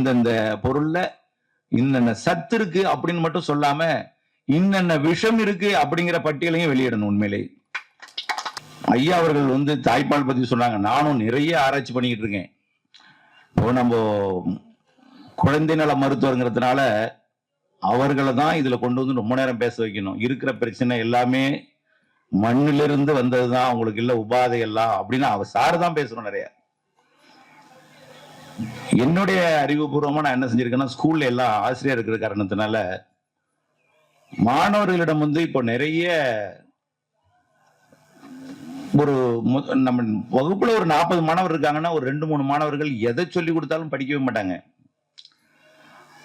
இந்தந்த பொருள்ல இன்னென்ன சத்து இருக்கு அப்படின்னு மட்டும் சொல்லாம இன்னென்ன விஷம் இருக்கு அப்படிங்கிற பட்டியலையும் வெளியிடணும் உண்மையிலே ஐயா அவர்கள் வந்து தாய்ப்பால் பத்தி சொன்னாங்க. நானும் நிறைய ஆராய்ச்சி பண்ணிக்கிட்டு இருக்கேன். இப்போ நம்ம குழந்தை நல மருத்துவங்கிறதுனால அவர்களை தான் இதுல கொண்டு வந்து ரொம்ப நேரம் பேச வைக்கணும். இருக்கிற பிரச்சனை எல்லாமே மண்ணிலிருந்து வந்ததுதான். அவங்களுக்கு இல்ல உபாதை எல்லாம் அப்படின்னு அவர் சாரு தான் பேசணும் நிறைய. என்னுடைய அறிவுபூர்வமா நான் என்ன செஞ்சிருக்கேன்னா ஸ்கூல்ல எல்லாம் ஆசிரியர் இருக்கிற காரணத்தினால மாணவர்களிடம் வந்து இப்போ நிறைய ஒரு நம்ம வகுப்புல ஒரு நாற்பது மாணவர் இருக்காங்கன்னா ஒரு ரெண்டு மூணு மாணவர்கள் எதை சொல்லி கொடுத்தாலும் படிக்கவே மாட்டாங்க.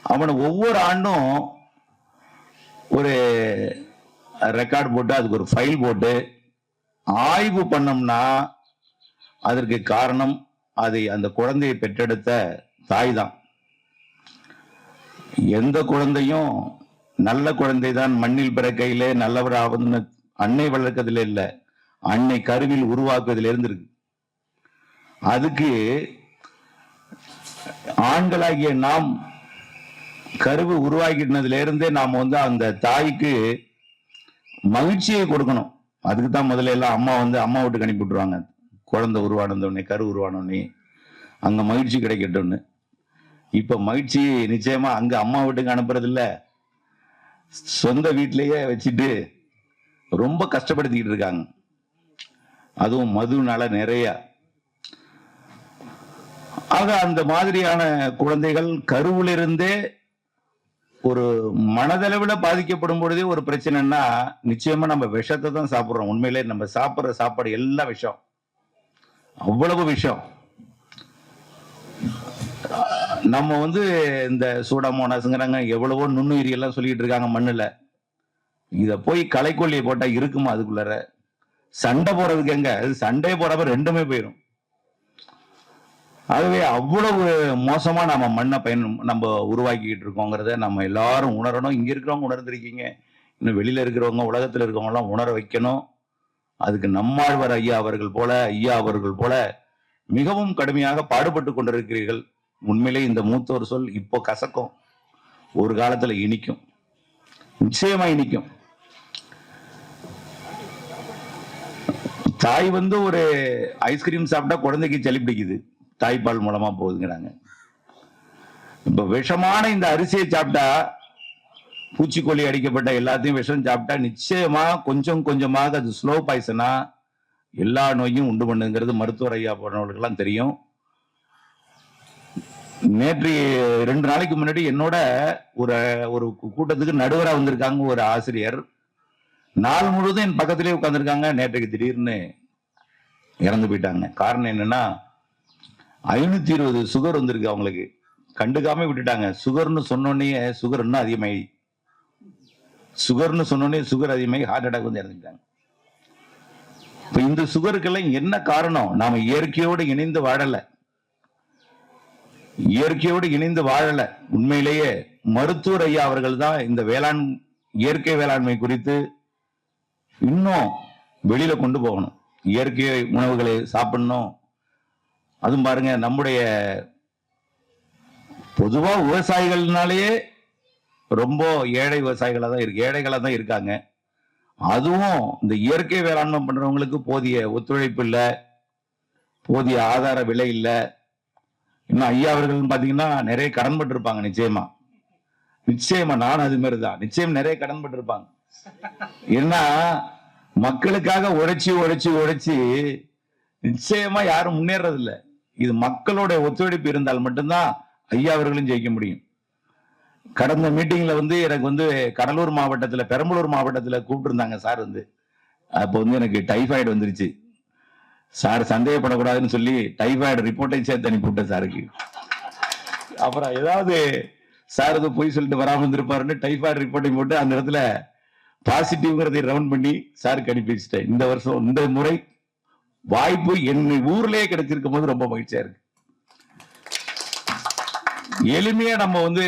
அவனை ஒவ்வொரு ஆண்டும் ஒரு ரெக்கார்ட் போட்டு அதுக்கு ஒரு ஃபைல் போட்டு ஆய்வு பண்ணோம்னா அதற்கு காரணம் அதை அந்த குழந்தையை பெற்றெடுத்த தாய் தான் எந்த குழந்தையும் நல்ல குழந்தை தான் மண்ணில் பிறக்கையிலே நல்லவராவது அன்னை வளர்க்கறதுல இல்ல அன்னை கருவில் உருவாக்குவதில் இருந்திருக்கு. அதுக்கு ஆண்களாகிய நாம் கருவு உருவாக்கினதுல இருந்தே நாம் வந்து அந்த தாய்க்கு மகிழ்ச்சியை கொடுக்கணும். அதுக்கு தான் முதல்ல எல்லாம் அம்மா வந்து அம்மா வீட்டுக்கு அனுப்பி விட்டுருவாங்க. குழந்தை உருவானந்த உடனே கரு உருவான உடனே அங்க மகிழ்ச்சி கிடைக்கட்டும்னு. இப்ப மகிழ்ச்சி நிச்சயமா அங்க அம்மா வீட்டுக்கு அனுப்புறது இல்ல சொந்த வீட்டிலேயே வச்சுட்டு ரொம்ப கஷ்டப்படுத்திக்கிட்டு இருக்காங்க. அதுவும் மதுனால நிறைய. ஆக அந்த மாதிரியான குழந்தைகள் கருவிலிருந்தே ஒரு மனதளவில் பாதிக்கப்படும் பொழுதே ஒரு பிரச்சனைன்னா நிச்சயமா நம்ம விஷத்தை தான் சாப்பிட்றோம். உண்மையிலே நம்ம சாப்பிட்ற சாப்பாடு எல்லா விஷம். அவ்வளவு விஷயம். நம்ம வந்து இந்த சூடாமோனாஸுங்கிறாங்க எவ்வளவோ நுண்ணுயிரி எல்லாம் சொல்லிட்டு இருக்காங்க மண்ணில். இதை போய் களைக்கொல்லியை போட்டால் இருக்குமா அதுக்குள்ளார? சண்டை போறதுக்கு எங்க? அது சண்டை போறப்ப ரெண்டுமே போயிடும் ஆகவே அவ்வளவு மோசமா நம்ம மண்ணை பயன் நம்ம உருவாக்கிக்கிட்டு இருக்கோங்கிறத நம்ம எல்லாரும் உணரணும். இங்க இருக்கிறவங்க உணர்ந்திருக்கீங்க. இன்னும் வெளியில இருக்கிறவங்க உலகத்துல இருக்கிறவங்க எல்லாம் உணர வைக்கணும். அதுக்கு நம்மாழ்வார் ஐயா அவர்கள் போல ஐயா அவர்கள் போல மிகவும் கடுமையாக பாடுபட்டு கொண்டிருக்கிறீர்கள். உண்மையிலே இந்த மூத்தோர் சொல் இப்போ கசக்கும். ஒரு காலத்துல இனிக்கும். நிச்சயமா இனிக்கும். தாய் வந்து ஒரு ஐஸ்கிரீம் சாப்பிட்டா குழந்தைக்கு சளி பிடிக்குது. தாய்ப்பால் மூலமா போகுதுங்கிறாங்க. இப்ப விஷமான இந்த அரிசியை சாப்பிட்டா பூச்சிக்கொல்லி அடிக்கப்பட்ட எல்லாத்தையும் விஷம் சாப்பிட்டா நிச்சயமா கொஞ்சம் கொஞ்சமாக அது ஸ்லோ பாய்சனா எல்லா நோயும் உண்டு பண்ணுங்கிறது மருத்துவர் ஐயா போனவர்களுக்கெல்லாம் தெரியும். நேற்று ரெண்டு நாளைக்கு முன்னாடி என்னோட ஒரு ஒரு கூட்டத்துக்கு நடுவராக வந்திருக்காங்க ஒரு ஆசிரியர். நாள் முழுவதும் என் பக்கத்திலே உட்காந்துருக்காங்க நேற்றுக்கு திடீர்னு இறந்து போயிட்டாங்க. காரணம் என்னன்னா ஐநூத்தி இருபது சுகர் வந்திருக்கு அவங்களுக்கு. கண்டுக்காம விட்டுட்டாங்க. சுகர்னு சொன்னோடனே சுகர் இன்னும் அதிகமாயி. சுகர்னு சொன்னோடனே சுகர் அதிகமாக ஹார்ட் அட்டாக் வந்து இறந்துட்டாங்க. இப்ப இந்த சுகருக்கெல்லாம் என்ன காரணம்? நாம இயற்கையோடு இணைந்து வாழல. இயற்கையோடு இணைந்து வாழல. உண்மையிலேயே மருத்துவர் ஐயா அவர்கள் தான் இந்த வேளாண் இயற்கை வேளாண்மை குறித்து இன்னும் வெளியில கொண்டு போகணும். இயற்கை உணவுகளை சாப்பிடணும். அதுவும் பாருங்க நம்முடைய பொதுவா விவசாயிகள்னாலேயே ரொம்ப ஏழை விவசாயிகளாக தான் இருக்கு ஏழைகளாக தான் இருக்காங்க. அதுவும் இந்த இயற்கை வேளாண்மை பண்ணுறவங்களுக்கு போதிய ஒத்துழைப்பு இல்லை போதிய ஆதார விலை இல்லை. இன்னும் ஐயா அவர்கள்னு பார்த்தீங்கன்னா நிறைய கடன் பட்டிருப்பாங்க நிச்சயமா. நிச்சயமா நானும் அது மாதிரி தான் நிச்சயம் நிறைய கடன் பட்டிருப்பாங்க. ஏன்னா மக்களுக்காக உழைச்சி உழைச்சி உழைச்சி நிச்சயமா யாரும் முன்னேறது இது மக்களோட ஒத்துழைப்பு இருந்தால் மட்டும்தான் ஐயா அவர்களும் ஜெயிக்க முடியும். கடந்த மீட்டிங்ல வந்து எனக்கு வந்து கடலூர் மாவட்டத்துல பெரம்பலூர் மாவட்டத்துல கூப்பிட்டுருந்தாங்க சார் வந்து. அப்போ வந்து எனக்கு டைஃபாய்டு வந்துருச்சு. சார் சந்தேகப்படக்கூடாதுன்னு சொல்லி டைஃபாய்டு ரிப்போர்ட்டையும் சேர்த்து அனுப்பிவிட்டேன் சாருக்கு. அப்புறம் ஏதாவது சார் இது போய் சொல்லிட்டு வராமல் இருந்திருப்பாருன்னு டைஃபாய்டு ரிப்போர்ட்டையும் போட்டு அந்த இடத்துல பாசிட்டிவ்ங்கிறதை ரவுண்ட் பண்ணி சாருக்கு அனுப்பி வச்சுட்டேன். இந்த வருஷம் இந்த முறை வாய்ப்பு என் ஊர்லயே கிடைச்சிருக்கும் போது ரொம்ப மகிழ்ச்சியா இருக்கு. எளிமையா நம்ம வந்து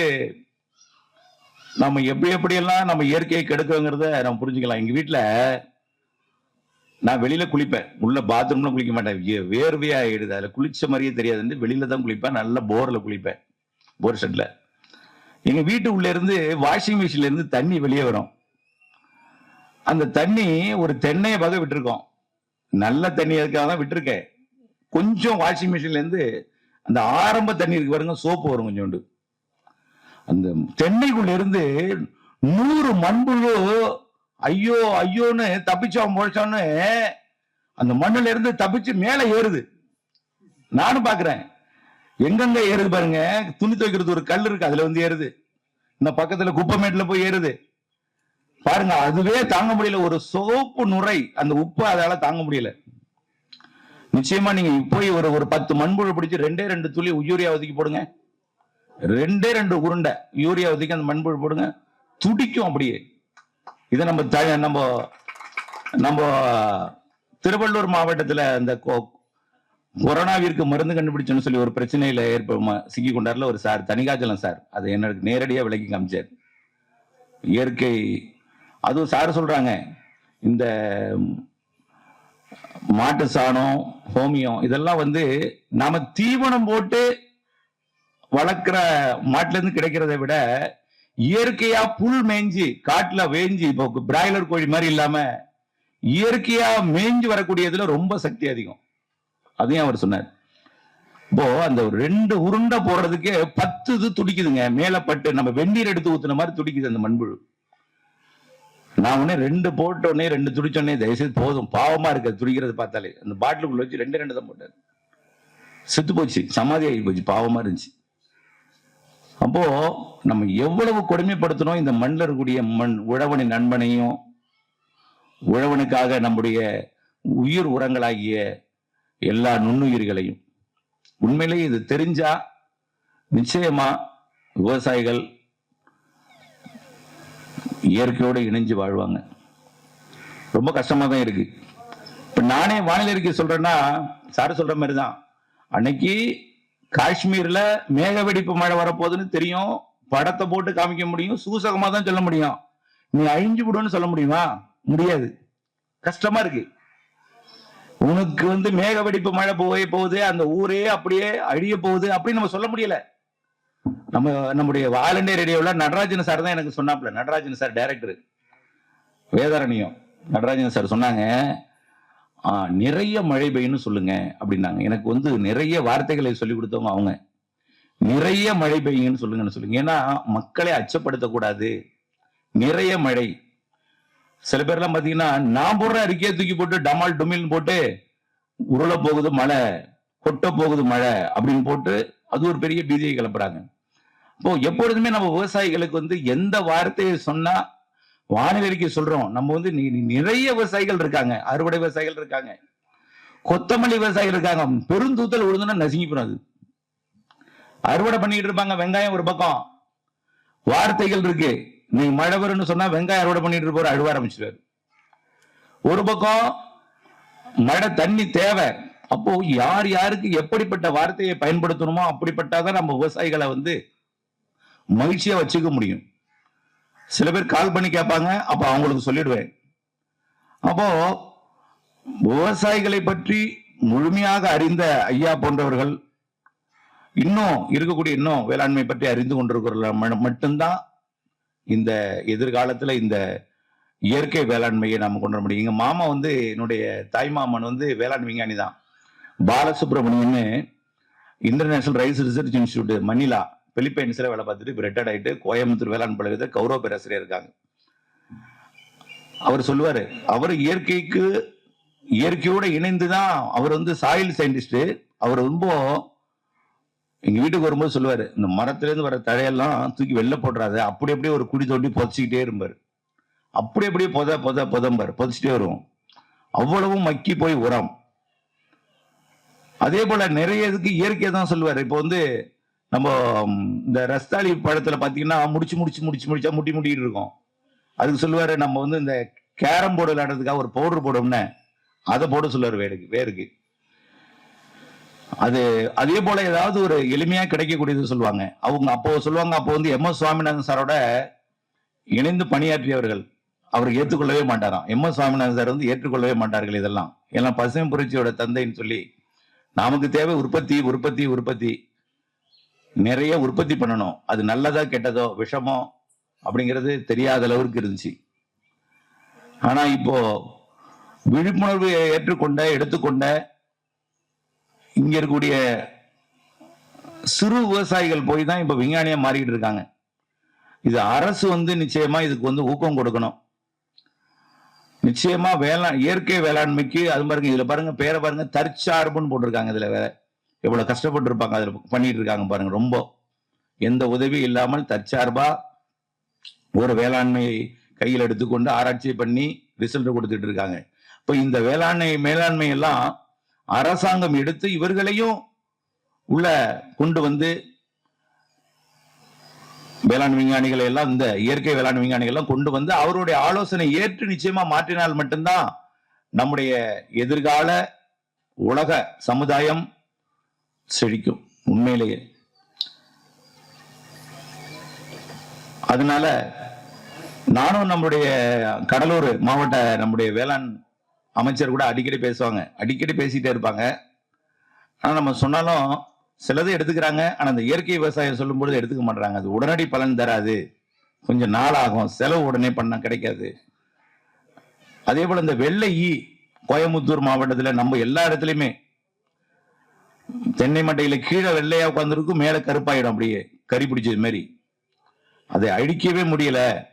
நம்ம எப்படி எப்படியெல்லாம் நம்ம இயற்கையை கெடுக்கங்கிறத நம்ம புரிஞ்சுக்கலாம். எங்க வீட்டுல நான் வெளியில குளிப்பேன். உள்ள பாத்ரூம்ல குளிக்க மாட்டேன். வேர்வையாக வேர்வையா ஆயிடுது. அதுல குளிச்ச மாதிரியே தெரியாதுன்னு வெளியில தான் குளிப்பேன். நல்ல போர்ல குளிப்பேன். போர் செட்டில் எங்க வீட்டு உள்ள இருந்து வாஷிங் மிஷின்ல இருந்து தண்ணி வெளியே வரும். அந்த தண்ணி ஒரு தென்னையை பக்கம் விட்டுருக்கோம். நல்ல தண்ணி அதுக்காக தான் விட்டுருக்கேன். கொஞ்சம் வாஷிங் மிஷின்ல இருந்து அந்த ஆரம்ப தண்ணி இருக்கு பாருங்க சோப்பு வரும் கொஞ்சோண்டு. அந்த தென்னைக்குள்ள இருந்து நூறு மண்புழு ஐயோ ஐயோன்னு தப்பிச்சோம் முழைச்சோன்னு அந்த மண்ணுல இருந்து தப்பிச்சு மேல ஏறுது. நானும் பாக்குறேன் எங்கெங்க ஏறுது பாருங்க. துணி துவைக்கிறது ஒரு கல் இருக்கு அதுல வந்து ஏறுது. இந்த பக்கத்துல குப்பைமேட்டுல போய் ஏறுது. பாருங்க அதுவே தாங்க முடியல. ஒரு சோப்பு நுரை அந்த உப்பு அதால தாங்க முடியல. நிச்சயமா நீங்க போய் ஒரு ஒரு பத்து மண்புழு பிடிச்சு ரெண்டே ரெண்டு துளி உயிரியா ஒதுக்கி போடுங்க. ரெண்டே ரெண்டு உருண்டை. யூரியா ஒதுக்கி அந்த மண்புழு போடுங்க. துடிக்கும் அப்படியே. இதை நம்ம த- நம்ம நம்ம திருவள்ளூர் மாவட்டத்தில் அந்த கொ- கொரோனாவிற்கு மருந்து கண்டுபிடிச்சோன்னு சொல்லி ஒரு பிரச்சனையில ஏற்ப சிக்கி கொண்டார்ல ஒரு சார் தனிகாச்சலம் சார். அதை எனக்கு நேரடியாக விலக்கி காமிச்சார். இயற்கை அதுவும் சார் சொல்றாங்க. இந்த மாட்டு சாணம் ஹோமியம் இதெல்லாம் வந்து நாம தீவனம் போட்டு வளர்க்கிற மாட்டுல இருந்து கிடைக்கிறதை விட இயற்கையா புல் மேய்ஞ்சி காட்டுல வேஞ்சி இப்போ பிராய்லர் கோழி மாதிரி இல்லாம இயற்கையா மேய்ஞ்சு வரக்கூடியதுல ரொம்ப சக்தி அதிகம். அதையும் அவர் சொன்னார். இப்போ அந்த ஒரு ரெண்டு உருண்டை போடுறதுக்கே பத்து இது துடிக்குதுங்க. மேல பட்டு நம்ம வெந்நீர் எடுத்து ஊத்துன மாதிரி துடிக்குது அந்த மண்புழு. நான் உடனே ரெண்டு போட்டோடனே ரெண்டு துடிச்சோடனே தயவுசெய்து போதும். பாவமா இருக்கு துடிக்கிறது பார்த்தாலே. அந்த பாட்டிலுக்குள்ள வச்சு ரெண்டு ரெண்டு தான் போட்டார். செத்து போச்சு. சமாதி ஆகி போச்சு. பாவமா இருந்துச்சு. அப்போ நம்ம எவ்வளவு கொடுமைப்படுத்தணும் இந்த மண்ணில் இருக்கக்கூடிய மண் உழவனின் நண்பனையும் உழவனுக்காக நம்முடைய உயிர் உரங்களாகிய எல்லா நுண்ணுயிர்களையும். உண்மையிலேயே இது தெரிஞ்சா நிச்சயமா விவசாயிகள் இயற்கையோடு இணைஞ்சு வாழ்வாங்க. ரொம்ப கஷ்டமாக தான் இருக்கு. இப்போ நானே வானிலை அறிக்கை சொல்றேன்னா சார் சொல்ற மாதிரி தான் அன்னைக்கு காஷ்மீர்ல மேக வெடிப்பு மழை வரப்போகுதுன்னு தெரியும். படத்தை போட்டு காமிக்க முடியும். சூசகமா தான் சொல்ல முடியும். நீ அழிஞ்சு விடுன்னு சொல்ல முடியுமா? முடியாது. கஷ்டமா இருக்கு. உனக்கு வந்து மேக வெடிப்பு மழை போய் போகுது. அந்த ஊரே அப்படியே அழிய போகுது அப்படின்னு நம்ம சொல்ல முடியல. நம்ம நம்முடைய வாலண்டியர் ரேடியோவில் ரேடியோல நடராஜன் சார் தான் எனக்கு சொன்னாப்ல Natarajan sir director Vedaranyam. Natarajan sir சொன்னாங்க நிறைய மழை பெய்யும்னு சொல்லுங்க அப்படின்னாங்க. எனக்கு வந்து நிறைய வார்த்தைகளை சொல்லி கொடுத்தவங்க அவங்க. நிறைய மழை பெய்யுங்கன்னு சொல்லுங்கன்னு சொல்லுங்க. ஏன்னா மக்களை அச்சப்படுத்தக்கூடாது. நிறைய மழை. சில பேர்லாம் பாத்தீங்கன்னா நான் போடுற அறிக்கையை தூக்கி போட்டு டமால் டுமில்னு போட்டு உருள போகுது மழை கொட்ட போகுது மழை அப்படின்னு போட்டு அது ஒரு பெரிய பீதியை கிளப்புறாங்க. இப்போ எப்பொழுதுமே நம்ம விவசாயிகளுக்கு வந்து எந்த வார்த்தையை சொன்னா வானிலைக்கு சொல்றோம். நம்ம வந்து நிறைய விவசாயிகள் இருக்காங்க. அறுவடை விவசாயிகள் இருக்காங்க. கொத்தமல்லி விவசாயிகள் இருக்காங்க. பெருந்தூத்தல் விழுந்துன்னா நசுங்கி போடும் அறுவடை பண்ணிக்கிட்டு இருப்பாங்க. வெங்காயம் ஒரு பக்கம். வார்த்தைகள் இருக்கு. நீ மழை வரும்னு சொன்னா வெங்காயம் அறுவடை பண்ணிட்டு இருப்பவர் அழுவ ஆரம்பிச்சிருவாரு. ஒரு பக்கம் மழை தண்ணி தேவை. அப்போ யார் யாருக்கு எப்படிப்பட்ட வார்த்தையை பயன்படுத்தணுமோ அப்படிப்பட்டாதான் நம்ம விவசாயிகளை வந்து மகிழ்ச்சியா வச்சுக்க முடியும். சில பேர் கால் பண்ணி கேட்பாங்க அப்ப அவங்களுக்கு சொல்லிடுவேன். அப்போ விவசாயிகளை பற்றி முழுமையாக அறிந்த ஐயா போன்றவர்கள் இன்னும் இருக்கக்கூடிய இன்னும் வேளாண்மை பற்றி அறிந்து கொண்டிருக்கிற மட்டும்தான் இந்த எதிர்காலத்துல இந்த இயற்கை வேளாண்மையை நாம கொண்டு வர முடியும். எங்க மாமா வந்து என்னுடைய தாய் மாமன் வந்து வேளாண் விஞ்ஞானி தான் பாலசுப்ரமணியன்னு international rice research institute Manila. பிலிப்பைன்ஸில் வேலை பார்த்துட்டு இப்போ ரிட்டையர்ட் ஆயிட்டு கோயம்புத்தூர் வேளாண் பல்கலைக்கழகத்தில் கௌரவ பேராசிரியர் இருக்காங்க. அவர் சொல்லுவார் அவர் இயற்கைக்கு இயற்கையோடு இணைந்து தான் அவர் வந்து சாயில் சயின்டிஸ்ட்டு அவர் ரொம்ப எங்கள் வீட்டுக்கு வரும்போது சொல்லுவார் இந்த மரத்துலேருந்து வர தழையெல்லாம் தூக்கி வெளில போடுறாத அப்படி அப்படியே ஒரு குடி தோண்டி புதைச்சிக்கிட்டே இருப்பார். அப்படி அப்படியே பொத பொத பொதம்பார் புதைச்சிட்டே வரும் அவ்வளவும் மக்கி போய் உரம். அதே போல நிறைய இதுக்கு இயற்கை தான் சொல்லுவார். இப்போ வந்து நம்ம இந்த ரஸ்தாலி படத்துல பாத்தீங்கன்னா முடிச்சு முடிச்சு முடிச்சு முடிச்சா முட்டி முட்டிட்டு இருக்கோம். அதுக்கு சொல்லுவாரு நம்ம வந்து இந்த கேரம் போர்டு விளையாடுறதுக்காக ஒரு பவுடர் போடும்னு அதை போட சொல்லுவாரு வேருக்கு வேருக்கு அது அதே போல ஏதாவது ஒரு எளிமையா கிடைக்கக்கூடியது சொல்லுவாங்க. அவங்க அப்போ சொல்லுவாங்க அப்போ வந்து எம் எஸ் சுவாமிநாதன் சாரோட இணைந்து பணியாற்றியவர்கள். அவர் ஏற்றுக்கொள்ளவே மாட்டாராம். எம் எஸ் சுவாமிநாதன் சார் வந்து ஏற்றுக்கொள்ளவே மாட்டார்கள் இதெல்லாம். எல்லாம் பசுமை புரட்சியோட தந்தைன்னு சொல்லி நமக்கு தேவை உற்பத்தி உற்பத்தி உற்பத்தி. நிறைய உற்பத்தி பண்ணணும். அது நல்லதா கெட்டதோ விஷமோ அப்படிங்கிறது தெரியாத அளவுக்கு இருந்துச்சு. ஆனா இப்போ விழிப்புணர்வு ஏற்றுக்கொண்ட எடுத்துக்கொண்ட இங்க இருக்கக்கூடிய சிறு விவசாயிகள் போய் தான் இப்ப விஞ்ஞானியா மாறிட்டு இருக்காங்க. இது அரசு வந்து நிச்சயமா இதுக்கு வந்து ஊக்கம் கொடுக்கணும். நிச்சயமா வேளாண் இயற்கை வேளாண்மைக்கு அது பாருங்க இதுல பாருங்க பேரை பாருங்க தற்சார்புன்னு போட்டிருக்காங்க இதுல வேற. எவ்வளவு கஷ்டப்பட்டு இருப்பாங்க அதுல பண்ணிட்டு இருக்காங்க பாருங்க ரொம்ப. எந்த உதவி இல்லாமல் தற்சார்பா ஒரு வேளாண்மையை கையில் எடுத்துக்கொண்டு ஆராய்ச்சி பண்ணி ரிசல்ட் கொடுத்துட்டு இருக்காங்க இப்போ இந்த வேளாண்மை மேலாண்மை எல்லாம் அரசாங்கம் எடுத்து இவர்களையும் உள்ள கொண்டு வந்து வேளாண் விஞ்ஞானிகளை எல்லாம் இந்த இயற்கை வேளாண் விஞ்ஞானிகள் எல்லாம் கொண்டு வந்து அவருடைய ஆலோசனை ஏற்று நிச்சயமா மாற்றினால் மட்டும்தான் நம்முடைய எதிர்கால உலக சமுதாயம் செழிக்கும் உண்மையிலேயே. அதனால நானும் நம்மளுடைய கடலூர் மாவட்ட நம்முடைய வேளாண் அமைச்சர் கூட அடிக்கடி பேசுவாங்க. அடிக்கடி பேசிட்டே இருப்பாங்க. ஆனால் நம்ம சொன்னாலும் சிலது எடுத்துக்கிறாங்க. ஆனால் அந்த இயற்கை விவசாயம் சொல்லும்பொழுது எடுத்துக்க மாட்டுறாங்க அது உடனடி பலன் தராது. கொஞ்சம் நாள் ஆகும் செலவு உடனே பண்ண கிடைக்காது. அதே போல் இந்த வெள்ளை ஈ கோயம்புத்தூர் மாவட்டத்தில் நம்ம எல்லா இடத்துலையுமே தென்னை மட்டையில கீழே வெள்ளையா உட்காந்துருக்கும் மேல கருப்பாயிடும் அப்படியே கறி பிடிச்சது மாதிரி அதை அழிக்கவே முடியல.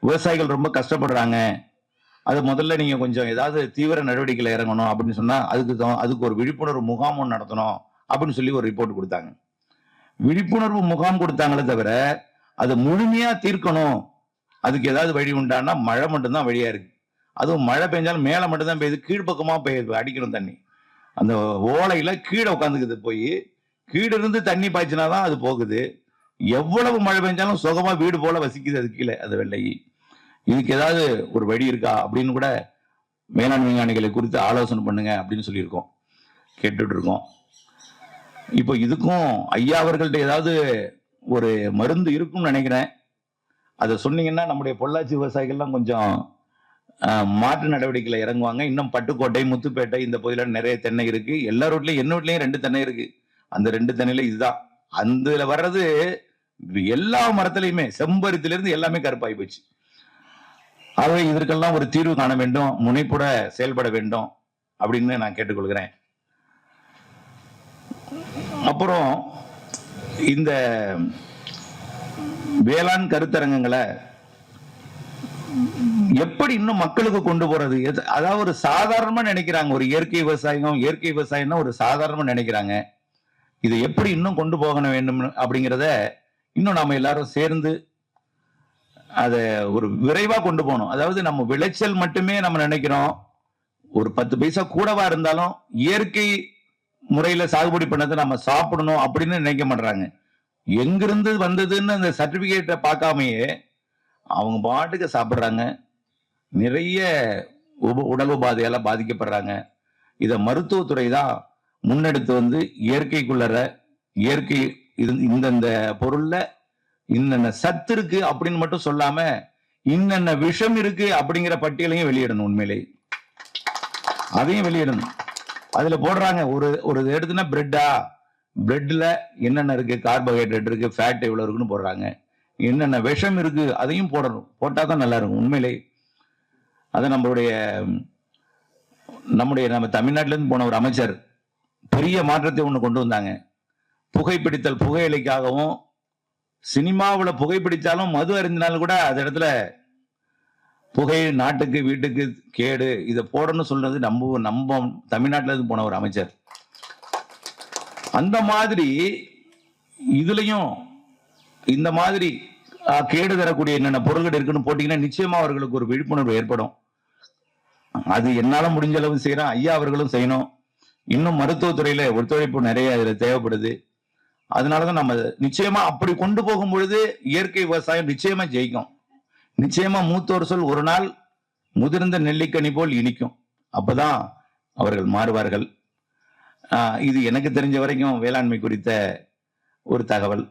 விவசாயிகள் ரொம்ப கஷ்டப்படுறாங்க. அது முதல்ல நீங்க கொஞ்சம் ஏதாவது தீவிர நடவடிக்கையில இறங்கணும் அப்படின்னு சொன்னா அதுக்கு அதுக்கு ஒரு விழிப்புணர்வு முகாம் ஒன்று நடத்தணும் அப்படின்னு சொல்லி ஒரு ரிப்போர்ட் கொடுத்தாங்க. விழிப்புணர்வு முகாம் கொடுத்தாங்களே தவிர அதை முழுமையா தீர்க்கணும். அதுக்கு ஏதாவது வழி உண்டான்னா மழை மட்டும்தான் வழியா இருக்கு. அதுவும் மழை பெஞ்சாலும் மேலே மட்டும்தான் பெய்யுது கீழ்ப்பக்கமாக பெய்யுது அடிக்கணும் தண்ணி. அந்த ஓலையில கீழே உட்காந்துக்குது போய் கீழே இருந்து தண்ணி பாய்ச்சினாதான் அது போகுது. எவ்வளவு மழை பெஞ்சாலும் சுகமா வீடு போல வசிக்குது அது கீழே அது வெள்ளை. இதுக்கு ஏதாவது ஒரு வழி இருக்கா அப்படின்னு கூட மேலாண் விஞ்ஞானிகளை குறித்து ஆலோசனை பண்ணுங்க அப்படின்னு சொல்லியிருக்கோம். கேட்டுட்டு இருக்கோம் இப்போ இதுக்கும் ஐயா அவர்கள்ட்ட ஏதாவது ஒரு மருந்து இருக்கும்னு நினைக்கிறேன். அதை சொன்னீங்கன்னா நம்முடைய பொள்ளாச்சி விவசாயிகள்லாம் கொஞ்சம் மாற்று நடவடிக்கையில இறங்குவாங்க. இன்னும் பட்டுக்கோட்டை முத்துப்பேட்டை இந்த பகுதியில் நிறைய தென்னை இருக்கு. எல்லா வீட்லயும் என்ன வீட்லயும் ரெண்டு தென்னை இருக்கு. அந்த ரெண்டு தென்னையில இதுதான். அந்த வர்றது எல்லா மரத்துலையுமே செம்பருத்தில இருந்து எல்லாமே கருப்பாகி போச்சு. ஆகவே இதற்கெல்லாம் ஒரு தீர்வு காண வேண்டும். முனைப்புட செயல்பட வேண்டும் அப்படின்னு நான் கேட்டுக்கொள்கிறேன். அப்புறம் இந்த வேளாண் கருத்தரங்கங்களை எப்படி இன்னும் மக்களுக்கு கொண்டு போறது? அதாவது ஒரு சாதாரணமா நினைக்கிறாங்க. ஒரு இயற்கை விவசாயம் இயற்கை விவசாயம்னா ஒரு சாதாரணமா நினைக்கிறாங்க. இதை எப்படி இன்னும் கொண்டு போக வேண்டும் அப்படிங்கிறத இன்னும் நாம எல்லாரும் சேர்ந்து அதை ஒரு விரைவா கொண்டு போகணும். அதாவது நம்ம விளைச்சல் மட்டுமே நம்ம நினைக்கிறோம். ஒரு பத்து பைசா கூடவா இருந்தாலும் இயற்கை முறையில சாகுபடி பண்ணதை நம்ம சாப்பிடணும் அப்படின்னு நினைக்க மாட்டாங்க எங்கிருந்து வந்ததுன்னு அந்த சர்டிபிகேட்டை பார்க்காமயே அவங்க பாட்டுக்கு சாப்பிட்றாங்க. நிறைய உப உடல் உபாதையால் பாதிக்கப்படுறாங்க. இதை மருத்துவத்துறை தான் முன்னெடுத்து வந்து இயற்கைக்குள்ளற இயற்கை இது இந்தந்த பொருளில் இன்னென்ன சத்து இருக்கு அப்படின்னு மட்டும் சொல்லாம இன்னென்ன விஷம் இருக்கு அப்படிங்கிற பட்டியலையும் வெளியிடணும் உண்மையிலே. அதையும் வெளியிடணும். அதுல போடுறாங்க ஒரு ஒரு இது எடுத்துனா பிரெட்டா பிரெட்ல என்னென்ன இருக்கு? கார்போஹைட்ரேட் இருக்கு ஃபேட் எவ்வளவு இருக்குன்னு போடுறாங்க. என்னென்ன விஷம் இருக்கு? அதையும் போடணும். போட்டா தான் நல்லா இருக்கும் உண்மையிலே. அதை நம்மளுடைய நம்முடைய நம்ம தமிழ்நாட்டிலேருந்து போன ஒரு அமைச்சர் பெரிய மாற்றத்தை ஒன்று கொண்டு வந்தாங்க. புகைப்பிடித்தல் புகையிலைக்காகவும் சினிமாவில் புகைப்பிடித்தாலும் மது அருந்தினாலும் கூட அது இடத்துல புகை நாட்டுக்கு வீட்டுக்கு கேடு இதை போடணும்னு சொல்றது நம்ம நம்ம தமிழ்நாட்டிலேருந்து போன ஒரு அமைச்சர். அந்த மாதிரி இதுலையும் இந்த மாதிரி கேடு தரக்கூடிய என்னென்ன பொருள்கள் இருக்குன்னு போட்டிங்கன்னா நிச்சயமாக அவர்களுக்கு ஒரு விழிப்புணர்வு ஏற்படும். அது என்னால முடிஞ்ச அளவு செய்யறேன். ஐயா அவர்களும் செய்யணும். இன்னும் மருத்துவத்துறையில ஒத்துழைப்பு நிறைய இதுல தேவைப்படுது. அதனாலதான் நம்ம நிச்சயமா அப்படி கொண்டு போகும் பொழுது இயற்கை விவசாயம் நிச்சயமா ஜெயிக்கும். நிச்சயமா மூத்தோர் சொல் ஒரு நாள் முதிர்ந்த நெல்லிக்கனி போல் இனிக்கும். அப்பதான் அவர்கள் மாறுவார்கள். இது எனக்கு தெரிஞ்ச வரைக்கும் வேளாண்மை குறித்த ஒரு தகவல்.